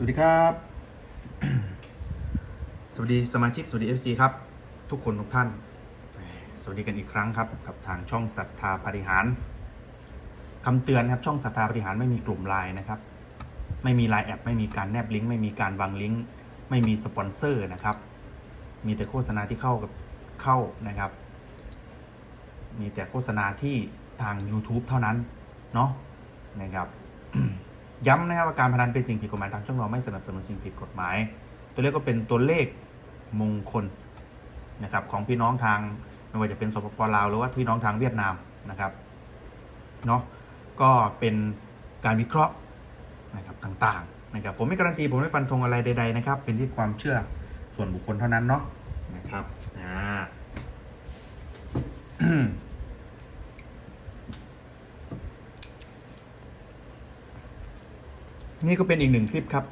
สวัสดีครับ สวัสดีสมาชิกสวัสดี FC ครับ ทุกคนทุกท่าน สวัสดีกันอีกครั้งครับ กับทางช่องศรัทธาปฏิหารคำเตือนครับช่องศรัทธาปฏิหารไม่มีกลุ่มไลน์นะครับ ไม่มีไลน์แอปไม่มีการแนบลิงก์ไม่มีการวางลิงก์ไม่มีสปอนเซอร์นะครับ มีแต่โฆษณาที่เข้ากับเข้านะครับ มีแต่โฆษณาที่ทาง YouTube เท่านั้นเนาะนะครับ ย้ำนะครับว่าการพนันเป็นสิ่งผิดกฎหมายทางช่องเราไม่สนับสนุนสิ่งผิดกฎหมาย ตัวเลขก็เป็นตัวเลขมงคลนะครับของพี่น้องทางไม่ว่าจะเป็นสปปลาวหรือว่าพี่น้องทางเวียดนามนะครับเนาะก็เป็นการวิเคราะห์นะครับต่างๆนะครับผมไม่การันตีผมไม่ฟันธงอะไรใด ๆ นะครับ เป็นที่ความเชื่อส่วนบุคคลเท่านั้นเนาะนะครับอ่า นี่ก็เป็นอีกหนึ่งคลิปครับ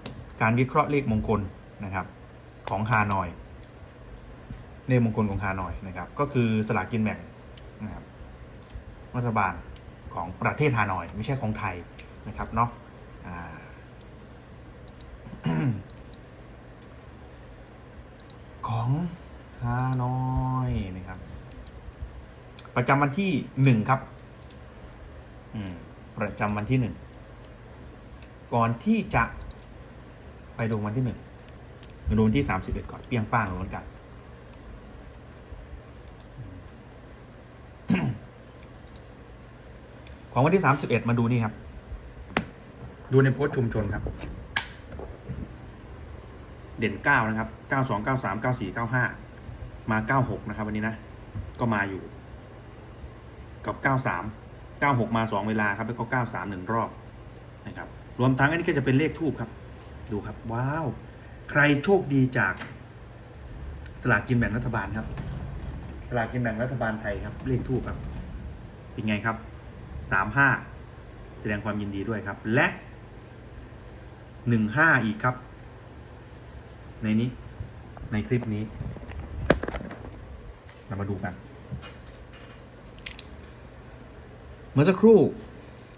การวิเคราะห์เลขมงคลนะครับของฮานอยเลขมงคลของฮานอยนะครับ ก็คือสลากกินแบ่งนะครับรัฐบาลของประเทศฮานอย ไม่ใช่ของไทยนะครับเนาะของฮานอยนะครับ ประจำวันที่หนึ่งครับประจำวันที่หนึ่ง ก่อนที่จะไปดูวันที่หนึ่งไปดูวันที่สามสิบเอ็ดก่อนเปียงป้างเหมือนกัน ของวันที่สามสิบเอ็ดมาดูนี่ครับ ดูในโพสต์ชุมชนครับ เด่นเก้านะครับเก้าสองเก้าสามเก้าสี่เก้าห้ามาเก้าหกนะครับ วันนี้นะ ก็มาอยู่ กับเก้าสามเก้าหกมาสองเวลาครับ แล้วก็เก้าสามหนึ่งรอบนะครับ รวมทั้งอันนี้ก็จะเป็นเลขทูบครับ ดูครับ ว้าว ใครโชคดีจากสลากกินแบ่งรัฐบาลครับสลากกินแบ่งรัฐบาลไทยครับ เลขทูบครับ เป็นไงครับสามห้าแสดงความยินดีด้วยครับ และหนึ่งห้าอีกครับ ในนี้ ในคลิปนี้ เรามาดูกัน เมื่อสักครู่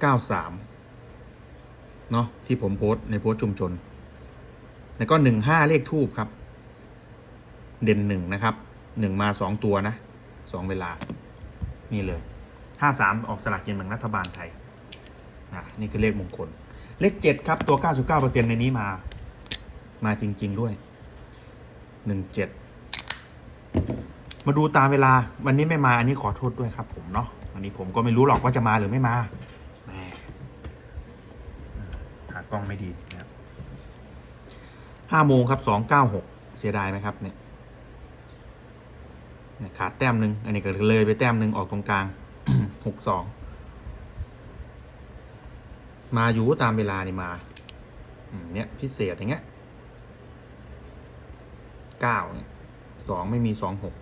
93 เนาะที่ผมโพสต์ในโพสต์ชุมชน แล้วก็15เลขทูบครับ เด่นหนึ่งนะครับหนึ่งมาสองตัวนะสองเวลา นี่เลย53ออกสลากกินแบ่งรัฐบาลไทยนะนี่คือเลขมงคล เลข7ครับตัว99%ในนี้มา มาจริง ๆด้วย17มาดูตามเวลาวันนี้ไม่มาอันนี้ขอโทษด้วยครับผมเนาะอันนี้ผมก็ไม่รู้หรอกว่าจะมาหรือไม่มาแหมหา กล้องไม่ดีนะครับห้าโมงครับสองเก้าหกเสียดายไหมครับเนี่ยขาดแต้มหนึ่งอันนี้ก็เลยไปแต้มหนึ่งออกตรงกลางหกสองมาอยู่ตามเวลานี่มาเนี่ยพิเศษอย่างเงี้ยเก้าเนี่ยสองไม่มีสองหก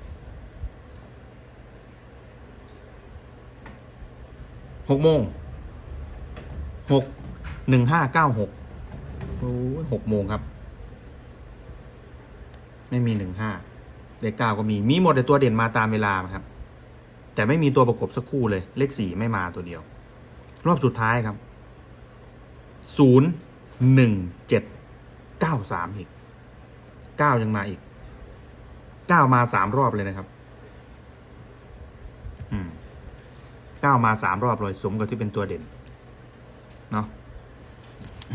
หกโมงหก หนึ่งห้าเก้าหกโอ้หกโมงครับ ไม่มีหนึ่งห้าเลขเก้าก็มี มีหมดแต่ตัวเด่นมาตามเวลาครับ แต่ไม่มีตัวประกบสักคู่เลย เลขสี่ไม่มาตัวเดียว รอบสุดท้ายครับศูนย์หนึ่งเจ็ดเก้าสามอีกเก้ายังมาอีกเก้ามาสามรอบเลยนะครับอืมก้ามาสามรอบเลยสมกับที่เป็นตัวเด่น เนาะ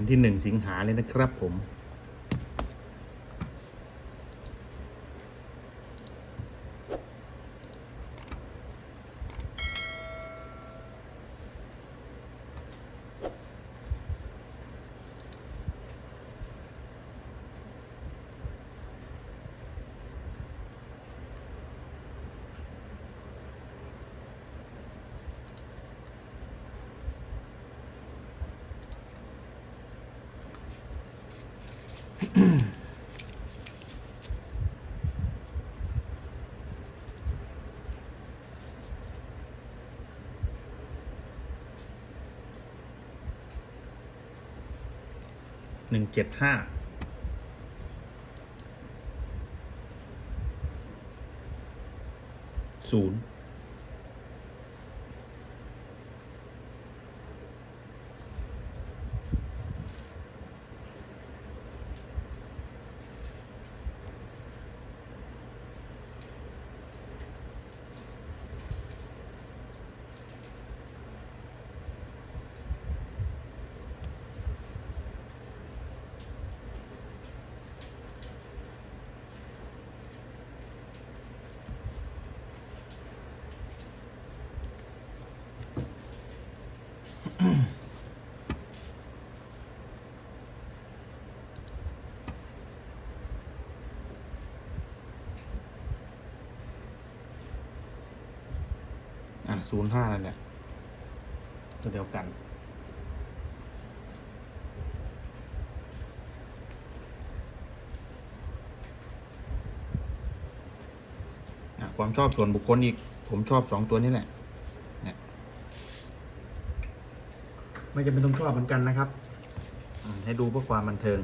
วันที่หนึ่งสิงหาเลยนะครับผม หนึ่งเจ็ดห้าศูนย์ อะศูนย์ห้านั่นแหละตัวเดียวกันอะความชอบส่วนบุคคลอีก ผมชอบสองตัวนี้แหละเนี่ย ไม่จำเป็นต้องชอบเหมือนกันนะครับให้ดูเพื่อความบันเทิง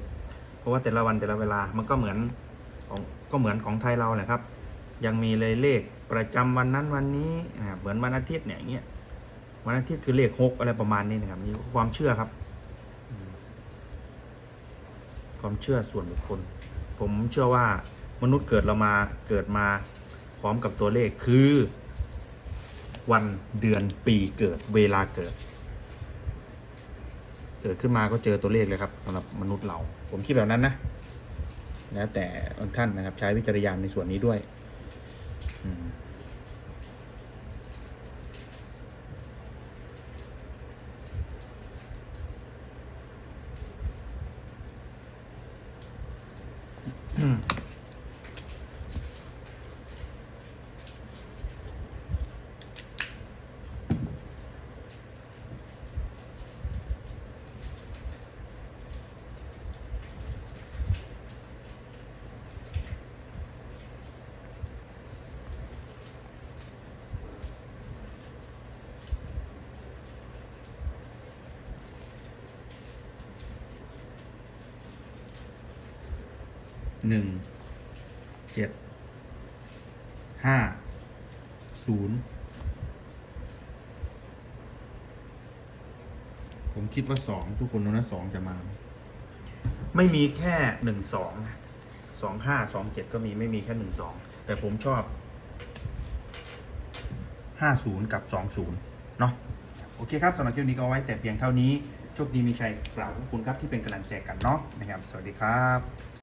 เพราะว่าแต่ละวันแต่ละเวลามันก็เหมือนของก็เหมือนของไทยเราแหละครับ ยังมีเลยเลขประจำวันนั้นวันนี้เหมือนวันอาทิตย์เนี่ยอย่างเงี้ยวันอาทิตย์คือเลขหกอะไรประมาณนี้นะครับมีความเชื่อครับ ความเชื่อส่วนบุคคล ผมเชื่อว่ามนุษย์เกิดเรามาเกิดมาพร้อมกับตัวเลขคือ วันเดือนปีเกิดเวลาเกิด กิดขึ้นมาก็เจอตัวเลขเลยครับสำหรับมนุษย์เรา ผมคิดแบบนั้นนะ แล้วแต่ท่านนะครับ ใช้วิจารยาณในส่วนนี้ด้วยอืม หนึ่งเจ็ดห้าศูนย์ผมคิดว่าสองทุกคนรู้นะสองจะมา ไม่มีแค่หนึ่งสองสองห้าสองเจ็ดก็มีไม่มีแค่หนึ่งสองแต่ผมชอบห้าศูนย์กับสองศูนย์เนาะโอเคครับสำหรับคลิปนี้ก็ไว้แต่เพียงเท่านี้โชคดีมีชัยกล่าวขอบคุณครับที่เป็นกำลังใจกันเนาะนะครับ สวัสดีครับ